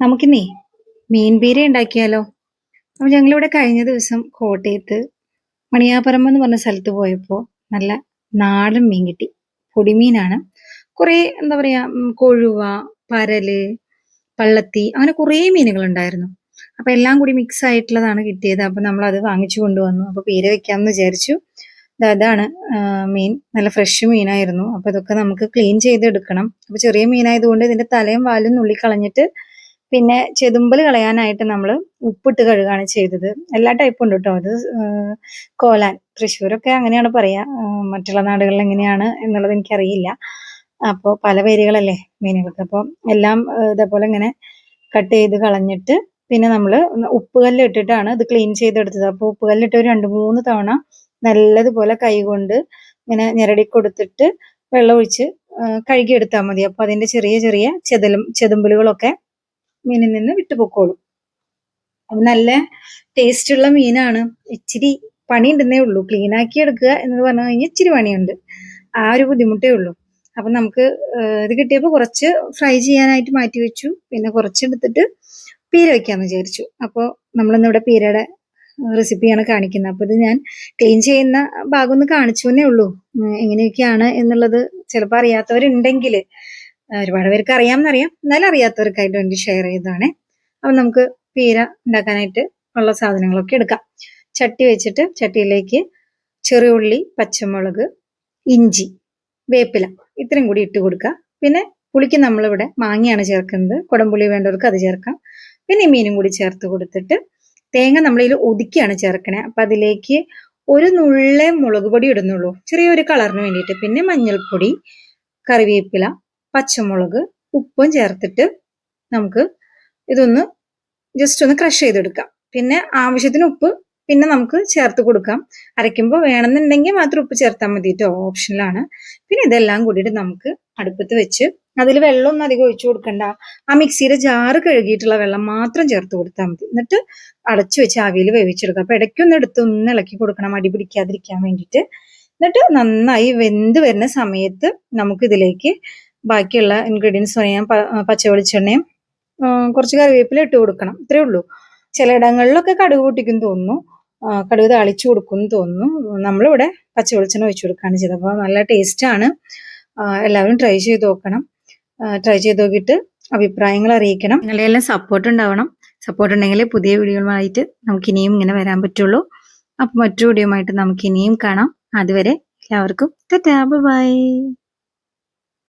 നമുക്കിന്നേ മീൻ പീര ഉണ്ടാക്കിയാലോ? അപ്പൊ ഞങ്ങളിവിടെ കഴിഞ്ഞ ദിവസം കോട്ടയത്ത് മണിയാപുരം എന്ന് പറഞ്ഞ സ്ഥലത്ത് പോയപ്പോൾ നല്ല നാടൻ മീൻ കിട്ടി. പൊടിമീനാണ്. കുറേ എന്താ പറയാ കൊഴുവ പരൽ പള്ളത്തി അങ്ങനെ കുറേ മീനുകൾ ഉണ്ടായിരുന്നു അപ്പൊ എല്ലാം കൂടി മിക്സ് ആയിട്ടുള്ളതാണ് കിട്ടിയത്. അപ്പൊ നമ്മൾ അത് വാങ്ങിച്ചു കൊണ്ടുവന്നു. അപ്പൊ പേര് വെക്കാമെന്ന് വിചാരിച്ചു. അതാണ് മീൻ. നല്ല ഫ്രഷ് മീനായിരുന്നു. അപ്പൊ ഇതൊക്കെ നമുക്ക് ക്ലീൻ ചെയ്തെടുക്കണം. അപ്പൊ ചെറിയ മീനായതുകൊണ്ട് ഇതിന്റെ തലയും വാലും നുള്ളി കളഞ്ഞിട്ട് പിന്നെ ചെതുമ്പൽ കളയാനായിട്ട് നമ്മൾ ഉപ്പിട്ട് കഴുകാണ് ചെയ്തത്. എല്ലാ ടൈപ്പും ഉണ്ട് കേട്ടോ അത് കോലാൻ തൃശ്ശൂരൊക്കെ അങ്ങനെയാണ് പറയാ. മറ്റുള്ള നാടുകളിൽ എങ്ങനെയാണ് എന്നുള്ളത് എനിക്കറിയില്ല. അപ്പോൾ പല പേരുകളല്ലേ മീനുകൾക്ക്. അപ്പോൾ എല്ലാം ഇതേപോലെ ഇങ്ങനെ കട്ട് ചെയ്ത് കളഞ്ഞിട്ട് പിന്നെ നമ്മൾ ഉപ്പ് കല്ലിട്ടിട്ടാണ് ഇത് ക്ലീൻ ചെയ്തെടുത്തത്. അപ്പോൾ ഉപ്പുകല്ലിട്ട് ഒരു രണ്ട് മൂന്ന് തവണ നല്ലതുപോലെ കൈകൊണ്ട് ഇങ്ങനെ ഞെരടി കൊടുത്തിട്ട് വെള്ളം ഒഴിച്ച് കഴുകിയെടുത്താൽ മതി. അപ്പോൾ അതിന്റെ ചെറിയ ചെറിയ ചെതലും ചെതുമ്പലുകളൊക്കെ മീനിൽ നിന്ന് വിട്ടുപൊക്കോളും. അത് നല്ല ടേസ്റ്റ് ഉള്ള മീനാണ്. ഇച്ചിരി പണി ഉണ്ടെന്നേ ഉള്ളൂ. ക്ലീൻ ആക്കി എടുക്കുക എന്ന് പറഞ്ഞു കഴിഞ്ഞാൽ ഇച്ചിരി പണിയുണ്ട്. ആ ഒരു ബുദ്ധിമുട്ടേ ഉള്ളൂ. അപ്പൊ നമുക്ക് ഇത് കിട്ടിയപ്പോൾ കുറച്ച് ഫ്രൈ ചെയ്യാനായിട്ട് മാറ്റി വെച്ചു. പിന്നെ കുറച്ച് എടുത്തിട്ട് പീര വയ്ക്കാമെന്ന് വിചാരിച്ചു. അപ്പോൾ നമ്മളിന്നിവിടെ പീരയുടെ റെസിപ്പിയാണ് കാണിക്കുന്നത്. അപ്പോൾ ഇത് ഞാൻ ക്ലീൻ ചെയ്യുന്ന ഭാഗം ഒന്ന് കാണിച്ചു എന്നേ ഉള്ളൂ. എങ്ങനെയൊക്കെയാണ് എന്നുള്ളത് ചിലപ്പോൾ അറിയാത്തവരുണ്ടെങ്കിൽ ഒരുപാട് പേർക്ക് അറിയാമെന്നറിയാം. എന്നാലും അറിയാത്തവർക്കായിട്ട് വേണ്ടി ഷെയർ ചെയ്തതാണ്. അപ്പം നമുക്ക് പീര ഉണ്ടാക്കാനായിട്ട് ഉള്ള സാധനങ്ങളൊക്കെ എടുക്കാം. ചട്ടി വെച്ചിട്ട് ചട്ടിയിലേക്ക് ചെറിയ ഉള്ളി പച്ചമുളക് ഇഞ്ചി വേപ്പില ഇത്രയും കൂടി ഇട്ട് കൊടുക്കുക. പിന്നെ പുളിക്ക് നമ്മളിവിടെ മാങ്ങയാണ് ചേർക്കുന്നത്. കുടംപുളി വേണ്ടവർക്ക് അത് ചേർക്കാം. പിന്നെ മീനും കൂടി ചേർത്ത് കൊടുത്തിട്ട് തേങ്ങ നമ്മളിതിൽ ഒതുക്കിയാണ് ചേർക്കണേ. അപ്പം അതിലേക്ക് ഒരു നുള്ളേ മുളക് പൊടി ഇടുന്നുള്ളൂ. ചെറിയൊരു കളറിന് വേണ്ടിയിട്ട്. പിന്നെ മഞ്ഞൾപ്പൊടി കറിവേപ്പില പച്ചമുളക് ഉപ്പും ചേർത്തിട്ട് നമുക്ക് ഇതൊന്ന് ജസ്റ്റ് ഒന്ന് ക്രഷ് ചെയ്തെടുക്കാം. പിന്നെ ആവശ്യത്തിന് ഉപ്പ് പിന്നെ നമുക്ക് ചേർത്ത് കൊടുക്കാം. അരയ്ക്കുമ്പോൾ വേണമെന്നുണ്ടെങ്കിൽ മാത്രം ഉപ്പ് ചേർത്താൽ മതി കേട്ടോ ഓപ്ഷനിലാണ് പിന്നെ ഇതെല്ലാം കൂടിയിട്ട് നമുക്ക് അടുപ്പത്ത് വെച്ച് അതിൽ വെള്ളമൊന്നും അധികം ഒഴിച്ചു കൊടുക്കണ്ട. ആ മിക്സിയുടെ ജാറ് കഴുകിയിട്ടുള്ള വെള്ളം മാത്രം ചേർത്ത് കൊടുത്താൽ മതി. എന്നിട്ട് അടച്ചു വെച്ച് ആവിയിൽ വേവിച്ചെടുക്കുക. അപ്പൊ ഇടയ്ക്കൊന്ന് എടുത്ത് ഒന്ന് ഇളക്കി കൊടുക്കണം അടി പിടിക്കാതിരിക്കാൻ വേണ്ടിയിട്ട്. എന്നിട്ട് നന്നായി വെന്ത് വരുന്ന സമയത്ത് നമുക്ക് ഇതിലേക്ക് ബാക്കിയുള്ള ഇൻഗ്രീഡിയൻസ് പറയാൻ പച്ച വെളിച്ചെണ്ണയും കുറച്ച് കറിവേപ്പില ഇട്ട് കൊടുക്കണം. ഇത്രേ ഉള്ളൂ. ചിലയിടങ്ങളിലൊക്കെ കടുക് പൊട്ടിക്കും തോന്നുന്നു. കടുക് താളിച്ചു കൊടുക്കും തോന്നുന്നു. നമ്മളിവിടെ പച്ച വെളിച്ചെണ്ണ ഒഴിച്ചു കൊടുക്കുകയാണ് ചെയ്തത്. അപ്പോൾ നല്ല ടേസ്റ്റാണ് എല്ലാവരും ട്രൈ ചെയ്ത് നോക്കണം. ട്രൈ ചെയ്ത് നോക്കിയിട്ട് അഭിപ്രായങ്ങൾ അറിയിക്കണം. നിങ്ങളുടെ എല്ലാം സപ്പോർട്ട് ഉണ്ടാവണം. സപ്പോർട്ട് ഉണ്ടെങ്കിൽ പുതിയ വീഡിയോകളുമായിട്ട് നമുക്ക് ഇനിയും ഇങ്ങനെ വരാൻ പറ്റുള്ളൂ. അപ്പോൾ മറ്റു വീഡിയോ ആയിട്ട് നമുക്ക് ഇനിയും കാണാം. അതുവരെ എല്ലാവർക്കും ബൈ